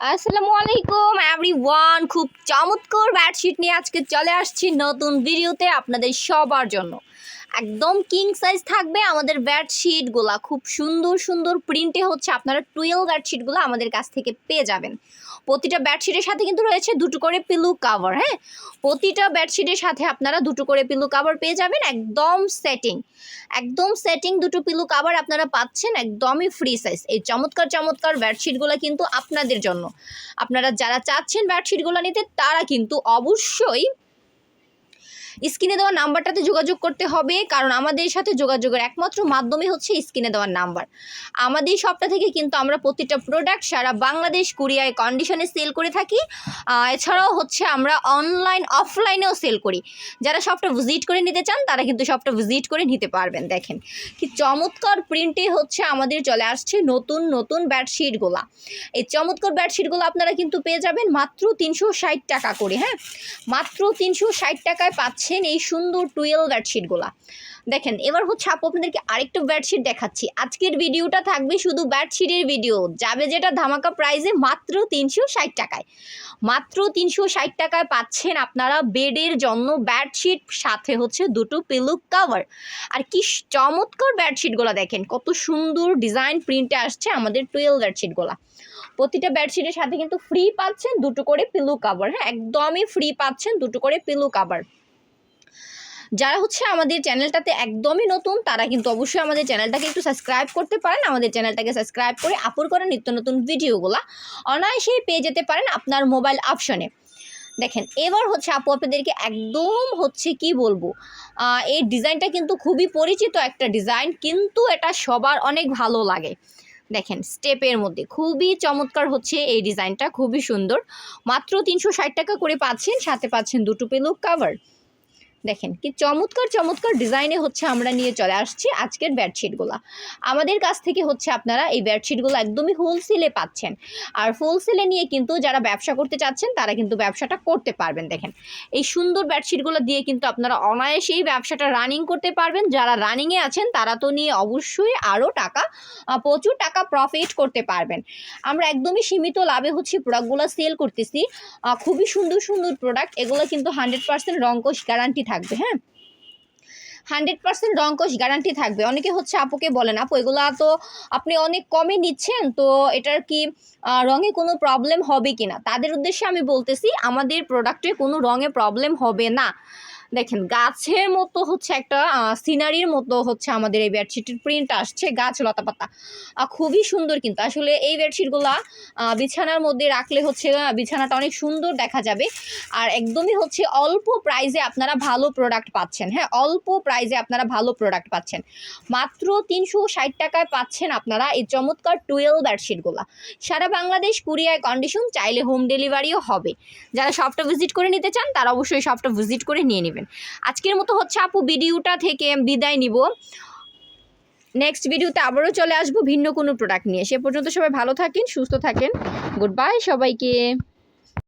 আসসালামু আলাইকুম এভরিওয়ান খুব চমৎকার বেডশিট নিয়ে আজকে চলে আসছি নতুন ভিডিওতে আপনাদের সবার জন্য। একদম কিং সাইজ থাকবে আমাদের বেডশিটগুলা খুব সুন্দর সুন্দর প্রিন্টে হচ্ছে আপনারা টুয়েলভ বেডশিটগুলো আমাদের কাছ থেকে পেয়ে যাবেন। প্রতিটা বেডশিটের সাথে কিন্তু রয়েছে দুটো করে পিলু কাভার হ্যাঁ? প্রতিটা বেডশিটের সাথে আপনারা দুটো করে পিলু কাভার পেয়ে যাবেন একদম সেটিং একদম সেটিং দুটো পিলু কাভার আপনারা পাচ্ছেন একদমই ফ্রি সাইজ এই চমৎকার চমৎকার বেডশিটগুলো কিন্তু আপনাদের জন্য। আপনারা যারা চাচ্ছেন বেডশিটগুলো নিতে, তারা কিন্তু অবশ্যই স্ক্রিনে দেওয়া নাম্বারটাতে যোগাযোগ করতে হবে, কারণ আমাদের সাথে যোগাযোগের একমাত্র মাধ্যমে হচ্ছে স্ক্রিনে দেওয়ার নাম্বার। আমাদের সবটা থেকে কিন্তু আমরা প্রতিটা প্রোডাক্ট সারা বাংলাদেশ কুরিয়ায় কন্ডিশনে সেল করে থাকি। এছাড়াও হচ্ছে আমরা অনলাইন অফলাইনেও সেল করি। যারা সবটা ভিজিট করে নিতে চান, তারা কিন্তু সবটা ভিজিট করে নিতে পারবেন, দেখেন। কি চমৎকার প্রিন্টে হচ্ছে আমাদের চলে আসছে নতুন নতুন বেডশিটগুলা এই চমৎকার বেডশিটগুলো আপনারা কিন্তু পেয়ে যাবেন মাত্র তিনশো ষাট টাকা করে হ্যাঁ? মাত্র তিনশো ষাট টাকায় পাচ্ছেন এই সুন্দর টুয়েলভ বেডশিটগুলা দেখেন, এবার হচ্ছে আপু আপনাদেরকে আরেকটা বেডশিট দেখাচ্ছি। আজকের ভিডিওটা থাকবে শুধু বেডশিটের ভিডিও যাবে যেটা ধামাকা প্রাইজে মাত্র তিনশো ষাট টাকায়। মাত্র তিনশো ষাট টাকায় পাচ্ছেন আপনারা বেডের জন্য বেডশিট সাথে হচ্ছে দুটো পিলু কাভার আর কি চমৎকার বেডশিটগুলো দেখেন, কত সুন্দর ডিজাইন প্রিন্টে আসছে আমাদের টুয়েলভ বেডশিটগুলো প্রতিটা বেডশিটের সাথে কিন্তু ফ্রি পাচ্ছেন দুটো করে পিলু কাভার হ্যাঁ একদমই ফ্রি পাচ্ছেন দুটো করে পিলু কাভার যারা হচ্ছে আমাদের চ্যানেলটাতে একদমই নতুন, তারা কিন্তু অবশ্যই আমাদের চ্যানেলটাকে একটু সাবস্ক্রাইব করতে পারেন। আমাদের চ্যানেলটাকে সাবস্ক্রাইব করে আপলোড করেন নিত্য নতুন ভিডিওগুলো অনায়াসেই পেয়ে যেতে পারেন আপনার মোবাইল অপশনে দেখেন, এবার হচ্ছে আপু আপনাদেরকে একদম হচ্ছে কি বলব এই ডিজাইনটা কিন্তু খুবই পরিচিত একটা ডিজাইন কিন্তু এটা সবার অনেক ভালো লাগে। দেখেন স্টেপের মধ্যে খুবই চমৎকার হচ্ছে এই ডিজাইনটা খুবই সুন্দর। মাত্র তিনশো ষাট টাকা করে পাচ্ছেন, সাথে পাচ্ছেন দুটো পেলু কাভার দেখেন কি চমৎকার চমৎকার ডিজাইনে হচ্ছে আমরা নিয়ে চলে আসছি আজকের বেডশিটগুলো আমাদের কাছ থেকে হচ্ছে আপনারা এই বেডশিটগুলো একদমই হোলসেলে পাচ্ছেন। আর হোলসেলে নিয়ে কিন্তু যারা ব্যবসা করতে চাচ্ছেন, তারা কিন্তু ব্যবসাটা করতে পারবেন, দেখেন। এই সুন্দর বেডশিটগুলো দিয়ে কিন্তু আপনারা অনায়াসেই ব্যবসাটা রানিং করতে পারবেন। যারা রানিংয়ে আছেন, তারা তো নিয়ে অবশ্যই আরও টাকা প্রচুর টাকা প্রফিট করতে পারবেন। আমরা একদমই সীমিত লাভে হচ্ছে প্রোডাক্টগুলো সেল করতেছি। খুবই সুন্দর সুন্দর প্রোডাক্ট এগুলো কিন্তু হান্ড্রেড পার্সেন্ট রঙ্কশ গ্যারান্টি থাকবে হ্যাঁ? হান্ড্রেড পার্সেন্ট রঙ্কশ গ্যারান্টি থাকবে। অনেকে হচ্ছে আপুকে বলেন, আপু, এগুলা তো আপনি অনেক কমে নিচ্ছেন, তো এটার কি রঙে কোনো প্রবলেম হবে কি না তাদের উদ্দেশ্যে আমি বলতেছি, আমাদের প্রোডাক্টে কোনো রঙে প্রবলেম হবে না। দেখেন গাছের মতো হচ্ছে একটা সিনারির মতো হচ্ছে আমাদের এই বেডশিটের প্রিন্ট আসছে গাছ লতাপাতা। আহ, খুবই সুন্দর কিন্তু। আসলে এই বেডশিটগুলা বিছানার মধ্যে রাখলে হচ্ছে বিছানাটা অনেক সুন্দর দেখা যাবে। আর একদমই হচ্ছে অল্প প্রাইজে আপনারা ভালো প্রোডাক্ট পাচ্ছেন। হ্যাঁ অল্প প্রাইজে আপনারা ভালো প্রোডাক্ট পাচ্ছেন। মাত্র তিনশো ষাট টাকায় পাচ্ছেন আপনারা এই চমৎকার টুয়েলভ বেডশিটগুলা সারা বাংলাদেশ কুরিয়ায় কন্ডিশন চাইলে হোম ডেলিভারিও হবে। যারা শপটা ভিজিট করে নিতে চান তারা অবশ্যই শপটা ভিজিট করে নিয়ে নেবেন। আজকের মতো হচ্ছে আপু ভিডিওটা থেকে বিদায় নিব। নেক্সট ভিডিওতে আবারও চলে আসব ভিন্ন কোনো প্রোডাক্ট নিয়ে। সে পর্যন্ত সবাই ভালো থাকেন, সুস্থ থাকেন। গুড বাই সবাইকে।